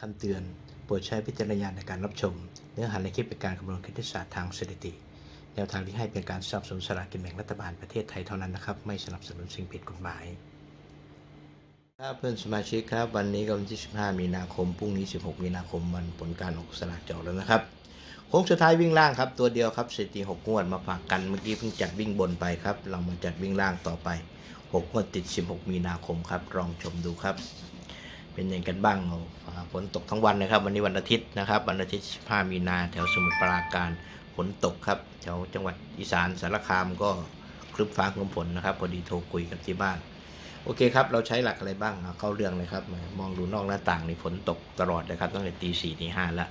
คำเตือน โปรดใช้วิจารณญาณในการรับชม เนื้อหาในคลิปเป็นการคำนวณคณิตศาสตร์ทางสถิติ แนวทางที่ให้เป็นการสนับสนุนสลากกินแบ่งรัฐบาลประเทศไทยเท่านั้นนะครับ ไม่สนับสนุนสิ่งผิดกฎหมาย ครับเพื่อนสมาชิกครับ วันนี้ก็วันที่ 15 มีนาคม พรุ่งนี้ 16 มีนาคมวันผลการออกสลากจะออกแล้วนะครับโค้งสุดท้ายวิ่งล่างครับ ตัวเดียวครับสถิติ6งวดมาฝากกันเมื่อกี้เพิ่งจัดวิ่งบนไปครับ เรามาจัดวิ่งล่างต่อไป6งวดติด 16 มีนาคมครับลองชมดูครับ เป็นยังไงกันบ้างเอาฝนตกทั้งวันนะครับ วันนี้วันอาทิตย์นะครับ วันอาทิตย์15มีนาแถวสมุทรปราการฝนตกครับแถวจังหวัดอีสานสารคามก็ครึ้มฟ้าครึ้มฝนนะครับพอดีโทรคุยกับที่บ้าน โอเคครับ เราใช้หลักอะไรบ้างเข้าเรื่องเลยครับ มองดูนอกหน้าต่างในฝนตกตลอดเลยครับตั้งแต่ตีสี่ตีห้าแล้ว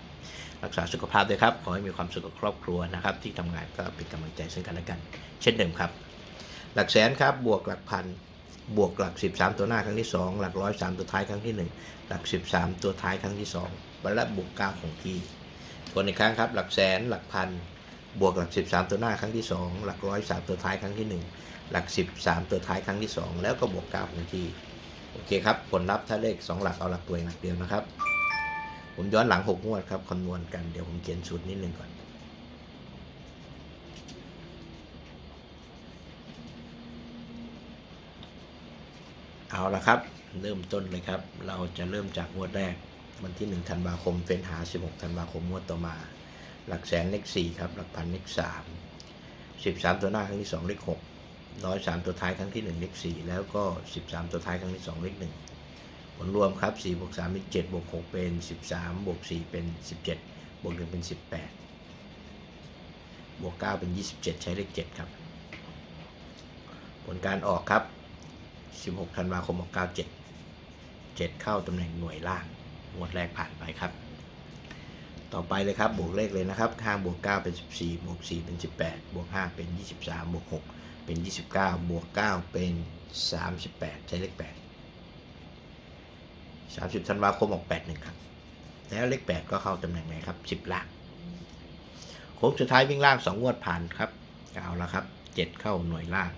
รักษาสุขภาพด้วยครับ ขอให้มีความสุขกับครอบครัวนะครับ ที่ทำงานก็เป็นกำลังใจซึ่งกันและกัน เช่นเดิมครับ หลักแสนครับบวกหลักพัน บวกหลัก 13 ตัวหน้าครั้งที่ 2 หลักร้อยสามตัวท้ายครั้งที่ 1 หลัก 13 ตัวท้ายครั้งที่2วันละบวก9ของที่คนอีกครั้งครับ หลักแสนหลักพันบวกหลัก 13 ตัวหน้าครั้งที่ 2 หลักร้อยสามตัวท้ายครั้งที่ 1 หลัก 13 ตัวท้ายครั้งที่ 2 แล้วก็บวก9ของทีโอเคครับผลลัพธ์ถ้าเลข 2 หลักเอาหลักตัวหลักเดียวนะครับ ผมย้อนหลัง6งวดครับคำนวณกันเดี๋ยวผมเขียนสูตรนิดนึงก่อน เอาละครับ เริ่มต้นเลยครับ เราจะเริ่มจากงวดแรก วันที่1ธันวาคมเฟ้นหา 16ธันวาคมงวดต่อมา หลักแสนเลข4ครับหลักพันเลข3 13 ตัวหน้าครั้งที่ 2 เลข6ร้อยสามตัวท้ายครั้งที่ 1 เลข 4 แล้วก็ 13 ตัวท้ายครั้งที่ 2 เลข 1 ผลรวมครับ4บวก3เป็น7บวก6เป็น 13บวก4เป็น 17บวก1เป็น 18บวก9เป็น 27 ใช้เลข 7 ครับ ผลการออกครับ 16ธันวาคมออก97 7 เข้าตำแหน่งหน่วยล่างงวดแรกผ่านไปครับ ต่อไปเลยครับบวกเลขเลยนะครับข้างบวก 9 เป็น 14 บวก 4 เป็น 18 บวก 5 เป็น 23 บวก 6 เป็น 29 บวก 9 เป็น 38 ใช้เลข 8 30ธันวาคมออก81 ครับ แล้วเลข 8 ก็เข้าตำแหน่งไหนครับ 10 ล่างโค้งสุดท้ายวิ่งล่าง 2 งวดผ่านครับเอาละครับ 7 เข้าหน่วยล่าง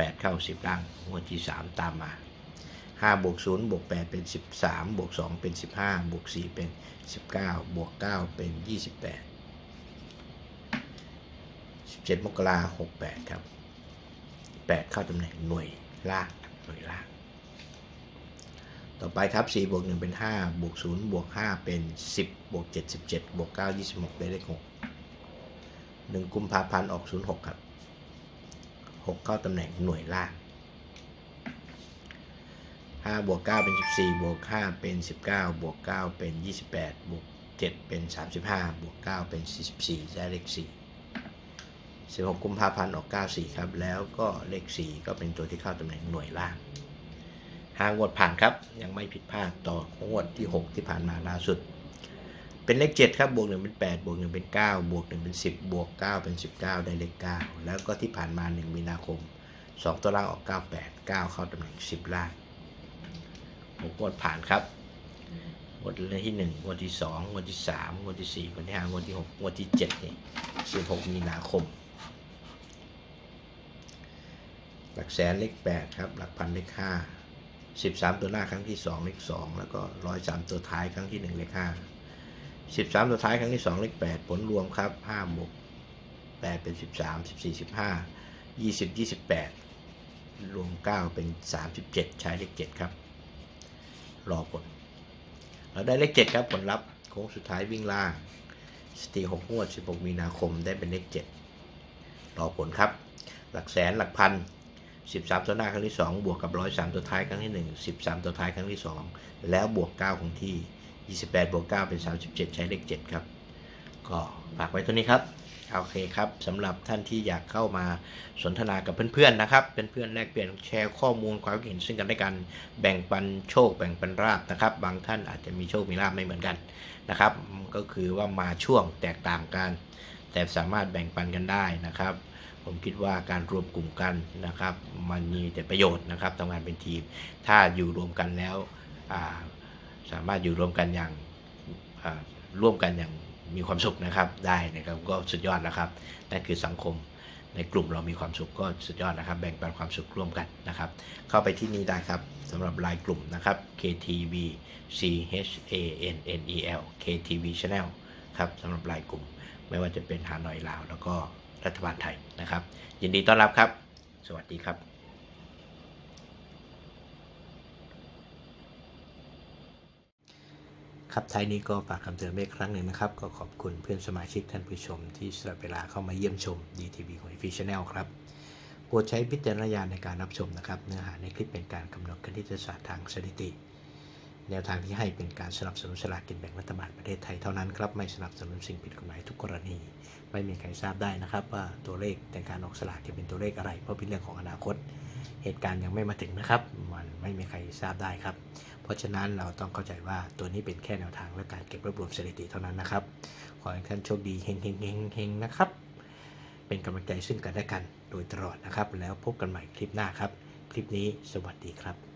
8 เข้า 10 ล่างงวดที่ 3 ตามมา5บวก0บวก8เป็น 13บวก2เป็น 15บวก4เป็น 19บวก9เป็น 28 17 มกราคม68ครับ 8 เข้าตำแหน่งหน่วยล่างหน่วยล่าง ต่อไปครับ4บวก1เป็น5บวก0บวก5เป็น 10บวก7 17บวก9 26 ได้เลข6 1กุมภาพันธ์ออก 06 ครับ 6เข้าตำแหน่งหน่วยล่าง5บวก9เป็น 14 บวก 5 เป็น 19 บวก 9 เป็น 28 บวก 7 เป็น 35 บวก 9 เป็น 44ได้เลข 4 16กุมภาพันธ์ออก94 ครับ แล้วก็เลข 4 ก็เป็นตัวที่เข้าตำแหน่งหน่วยล่างหางวดผ่านครับ ยังไม่ผิดพลาดต่องวดที่ 6 ที่ผ่านมาล่าสุด เป็นเลข7ครับบวก1เป็น8บวก1เป็น9บวก1เป็น10บวก9เป็น19ได้เลข9แล้วก็ที่ผ่านมา1มีนาคม2ตัวล่างออก98 9เข้าตำแหน่ง10ล่างหกดผ่านครับงวดที่หนึ่งงวดที่สองงวดที่สามงวดที่สี่งวดที่ห้างวดที่หกงวดที่เจ็ดนี่สิบหกมีนาคม หลักแสนเลขแปดครับ หลักพันเลขห้าสิบสามตัวหน้าครั้งที่สองเลขสองแล้วก็ร้อยสามตัวท้ายครั้งที่หนึ่งเลขห้า สิบสามตัวท้ายครั้งที่สองเลขแปดผลรวมครับห้าบวกแปดเป็นสิบสามสิบสี่สิบห้ายี่สิบยี่สิบแปดรวมเก้าเป็นสามสิบเจ็ดใช้เลขเจ็ดครับ รอผล เราได้เลขเจ็ดครับผลลัพธ์โค้งสุดท้ายวิ่งล่าง สตีหกงวด16มีนาคมได้เป็นเลขเจ็ดรอผลครับ หลักแสนหลักพัน13ตัวหน้าครั้งที่2บวกกับ103ตัวท้ายครั้งที่1 13ตัวท้ายครั้งที่2แล้วบวก9ของที่ 28บวก9เป็น 37 ใช้เลข 7 ครับ ก็ฝากไว้ตัวนี้ครับโอเคครับสำหรับท่านที่อยากเข้ามาสนทนากับเพื่อนๆนะครับเเพื่อนๆแลกเปลี่ยนแชร์ข้อมูลความเห็นซึ่งกันและกันแบ่งปันโชคแบ่งปันราบนะครับ บางท่านอาจจะมีโชคมีลาบไม่เหมือนกันนะครับ ก็คือว่ามาช่วงแตกต่างกัน แต่สามารถแบ่งปันกันได้นะครับ ผมคิดว่าการรวมกลุ่มกันนะครับ มันมีแต่ประโยชน์นะครับทำงานเป็นทีม ถ้าอยู่รวมกันแล้วอ่า สามารถอยู่รวมกันอย่างร่วมกันอย่างมีความสุขนะครับ ได้นะครับก็สุดยอดแล้วครับนั่นคือสังคมในกลุ่มเรามีความสุขก็สุดยอดนะครับ แบ่งปันความสุขร่วมกันนะครับ เข้าไปที่นี่ได้ครับสำหรับไลน์กลุ่มนะครับ KTV C H A N N E L KTV Channel ครับสำหรับไลน์กลุ่ม ไม่ว่าจะเป็นฮานอยลาว แล้วก็รัฐบาลไทยนะครับ ยินดีต้อนรับครับ สวัสดีครับ ครับท้ายนี้ก็ฝากคำเตือนไว้อีกครั้งหนึ่งนะครับ ก็ขอบคุณเพื่อนสมาชิกท่านผู้ชม ที่สละเวลาเข้ามาเยี่ยมชม DTV ของฟีชแนลครับโปรดใช้วิจารณญาณในการรับชมนะครับ เนื้อหาในคลิปเป็นการกำหนดคณิตศาสตร์ทางสถิติ แนวทางที่ให้เป็นการสนับสนุนสลากกินแบ่งรัฐบาลประเทศไทยเท่านั้นครับไม่สนับสนุนสิ่งผิดกฎหมายทุกกรณี ไม่มีใครทราบได้นะครับ ว่าตัวเลขในการออกสลากจะเป็นตัวเลขอะไร เพราะเป็นเรื่องของอนาคต เหตุการณ์ยังไม่มาถึงนะครับ มันไม่มีใครทราบได้ครับ ราะฉะนั้นเราต้องเข้าใจว่าตัวนี้เป็นแค่แนวทางและการเก็บรวบรวมสถิติเท่านั้นนะครับ ขอให้ท่านโชคดีเฮงเฮงเฮงเฮงนะครับ เป็นกำลังใจซึ่งกันและกันโดยตลอดนะครับ แล้วพบกันใหม่คลิปหน้าครับ คลิปนี้สวัสดีครับ